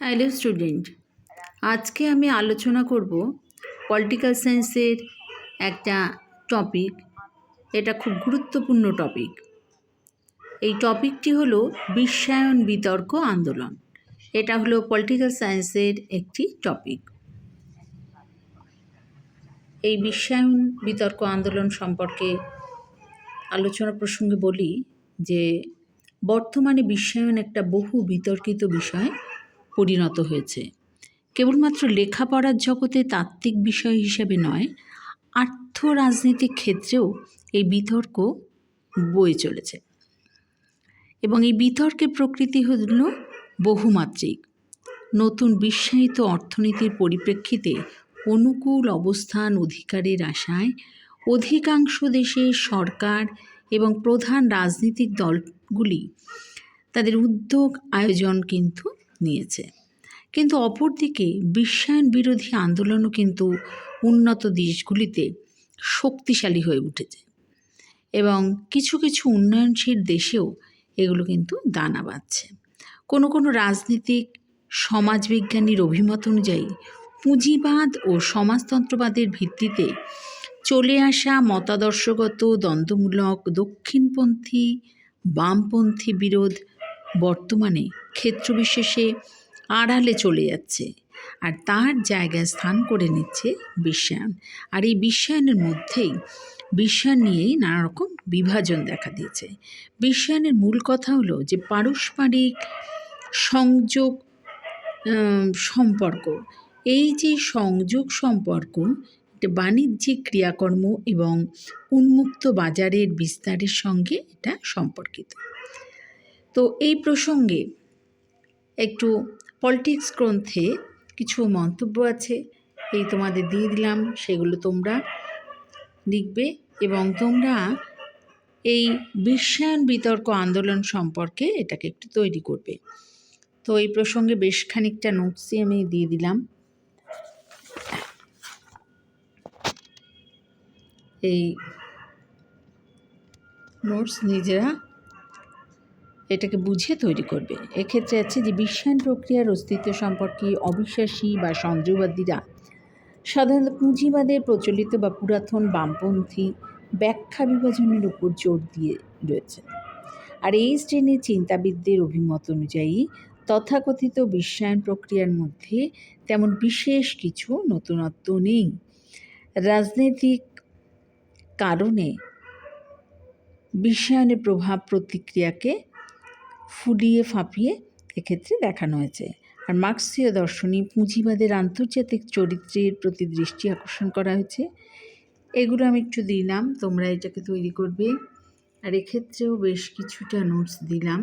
Hello student আজকে আমি আলোচনা করব পলিটিক্যাল সায়েন্সের একটা টপিক এটা খুব গুরুত্বপূর্ণ টপিক এই টপিকটি হলো বিশ্বায়ন বিতর্ক আন্দোলন। এটা হলো পলিটিক্যাল সায়েন্সের একটি টপিক এই বিশ্বায়ন বিতর্ক আন্দোলন সম্পর্কে আলোচনা প্রসঙ্গে বলি যে, বর্তমানে বিশ্বায়ন একটা বহু বিতর্কিত বিষয়। পরিণত হয়েছে। কেবলমাত্র লেখাপড়ার জগতে তাত্ত্বিক বিষয় হিসেবে নয়, আর্থ রাজনীতিক ক্ষেত্রেও এই বিতর্ক বয়ে চলেছে। এবং এই বিতর্কের প্রকৃতি হল বহুমাত্রিক। নতুন বিশ্বায়িত অর্থনীতির পরিপ্রেক্ষিতে অনুকূল অবস্থান অধিকারের আশায় অধিকাংশ দেশের সরকার এবং প্রধান রাজনৈতিক দলগুলি তাদের উদ্যোগ আয়োজন কিন্তু নিয়েছে। কিন্তু অপরদিকে বিশ্বায়ন বিরোধী আন্দোলনও কিন্তু উন্নত দেশগুলিতে শক্তিশালী হয়ে উঠেছে এবং কিছু কিছু উন্নয়নশীল দেশেও এগুলো কিন্তু দানা বাঁধছে। কোনো কোনো রাজনীতিক, সমাজবিজ্ঞানীর অভিমত অনুযায়ী পুঁজিবাদ ও সমাজতন্ত্রবাদের ভিত্তিতে চলে আসা মতাদর্শগত, দ্বন্দ্বমূলক দক্ষিণপন্থী, বামপন্থী বিরোধ বর্তমানে ক্ষেত্রবিশেষে আড়ালে চলে যাচ্ছে আর তার জায়গায় স্থান করে নিচ্ছে বিশ্বায়ন। আর এই বিশ্বায়নের মধ্যেই বিশ্বায়ন নিয়েই নানা রকম বিভাজন দেখা দিয়েছে। বিশ্বায়নের মূল কথা হলো যে পারস্পরিক সংযোগ সম্পর্ক। এই যে সংযোগ, সম্পর্ক, এটা বাণিজ্যিক ক্রিয়াকর্ম এবং উন্মুক্ত বাজারের বিস্তারের সঙ্গে এটা সম্পর্কিত। তো এই প্রসঙ্গে একটু পলিটিক্স গ্রন্থে কিছু মন্তব্য আছে। এই তোমাদের দিয়ে দিলাম, সেগুলো তোমরা লিখবে এবং তোমরা এই বিশ্বায়ন বিতর্ক আন্দোলন সম্পর্কে এটাকে একটু তৈরি করবে। তো এই প্রসঙ্গে বেশ খানিকটা নোটসই আমি দিয়ে দিলাম। এই নোটস নিজেরা এটাকে বুঝে তৈরি করবে। এক্ষেত্রে আছে যে বিশ্বায়ন প্রক্রিয়ার অস্তিত্ব সম্পর্কে অবিশ্বাসী বা সন্দেহবাদীরা সাধারণত পুঁজিবাদের প্রচলিত বা পুরাতন বামপন্থী ব্যাখ্যা বিভাজনের উপর জোর দিয়ে রয়েছে। আর এই শ্রেণির চিন্তাবিদদের অভিমত অনুযায়ী তথাকথিত বিশ্বায়ন প্রক্রিয়ার মধ্যে তেমন বিশেষ কিছু নতুনত্ব নেই। রাজনৈতিক কারণে বিশ্বায়নের প্রভাব প্রতিক্রিয়াকে ফুলিয়ে ফাঁপিয়ে এক্ষেত্রে দেখানো হয়েছে। আর মার্ক্সীয় দর্শনী পুঁজিবাদের আন্তর্জাতিক চরিত্রের প্রতি দৃষ্টি আকর্ষণ করা হয়েছে। এগুলো আমি একটু দিলাম, তোমরা এটাকে তৈরি করবে। আর এক্ষেত্রেও বেশ কিছুটা নোটস দিলাম।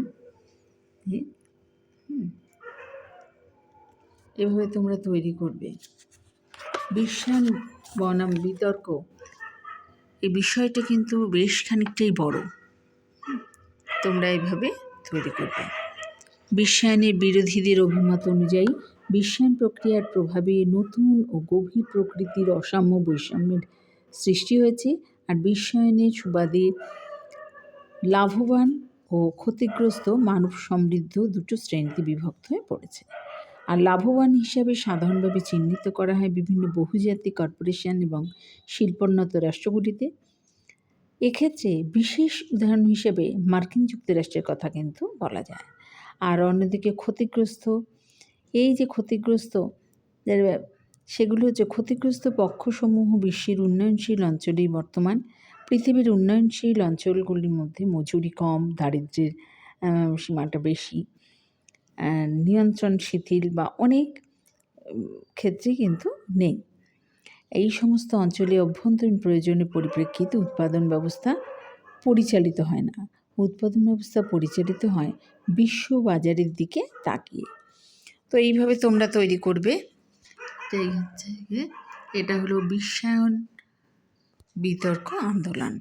এভাবে তোমরা তৈরি করবে। বিশ্বায়ন বনাম, বিতর্ক, এই বিষয়টা কিন্তু বেশ খানিকটাই বড়। তোমরা এইভাবে তৈরি করবে। বিশ্বায়নের বিরোধীদের অভিমত অনুযায়ী বিশ্বায়ন প্রক্রিয়ার প্রভাবে নতুন ও গভীর প্রকৃতির অসাম্য বৈষম্যের সৃষ্টি হয়েছে আর বিশ্বায়নের সুবাদে লাভবান ও ক্ষতিগ্রস্ত মানব সমৃদ্ধ দুটো শ্রেণীতে বিভক্ত হয়ে পড়েছে। আর লাভবান হিসাবে সাধারণভাবে চিহ্নিত করা হয় বিভিন্ন বহুজাতিক কর্পোরেশন এবং শিল্পোন্নত রাষ্ট্রগুলিতে। এক্ষেত্রে বিশেষ উদাহরণ হিসেবে মার্কিন যুক্তরাষ্ট্রের কথা কিন্তু বলা যায়। আর অন্যদিকে ক্ষতিগ্রস্ত, এই যে ক্ষতিগ্রস্ত সেগুলো হচ্ছে ক্ষতিগ্রস্ত পক্ষসমূহ বিশ্বের উন্নয়নশীল অঞ্চলেই বর্তমান। পৃথিবীর উন্নয়নশীল অঞ্চলগুলির মধ্যে মজুরি কম দারিদ্র্যের সীমাটা বেশি নিয়ন্ত্রণ শিথিল বা অনেক ক্ষেত্রে কিন্তু নেই। এই সমস্ত অঞ্চলে অভ্যন্তরীণ প্রয়োজনের পরিপ্রেক্ষিতে উৎপাদন ব্যবস্থা পরিচালিত হয় না। উৎপাদন ব্যবস্থা পরিচালিত হয় বিশ্ব বাজারের দিকে তাকিয়ে। তো এইভাবে তোমরা তৈরি করবে। এটা হলো বিশ্বায়ন বিতর্ক আন্দোলন।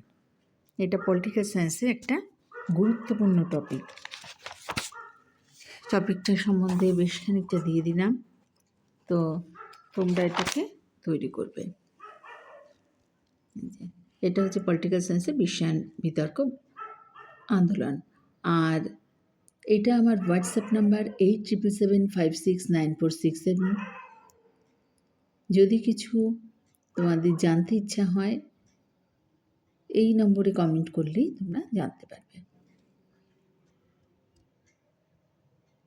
এটা পলিটিক্যাল সায়েন্সের একটা গুরুত্বপূর্ণ টপিক টপিকটা সম্বন্ধে বেশ খানিকটা দিয়ে দিলাম। তো তোমরা এটাকে তৈরি করবে এটা হচ্ছে পলিটিক্যাল সায়েন্সের বিশ্বায়ন বিতর্ক আন্দোলন। আর এটা আমার WhatsApp number eight triple seven five six nine four six seven যদি কিছু তোমাদের জানতে ইচ্ছা হয়, এই নম্বরে কমেন্ট করলেই তোমরা জানতে পারবে।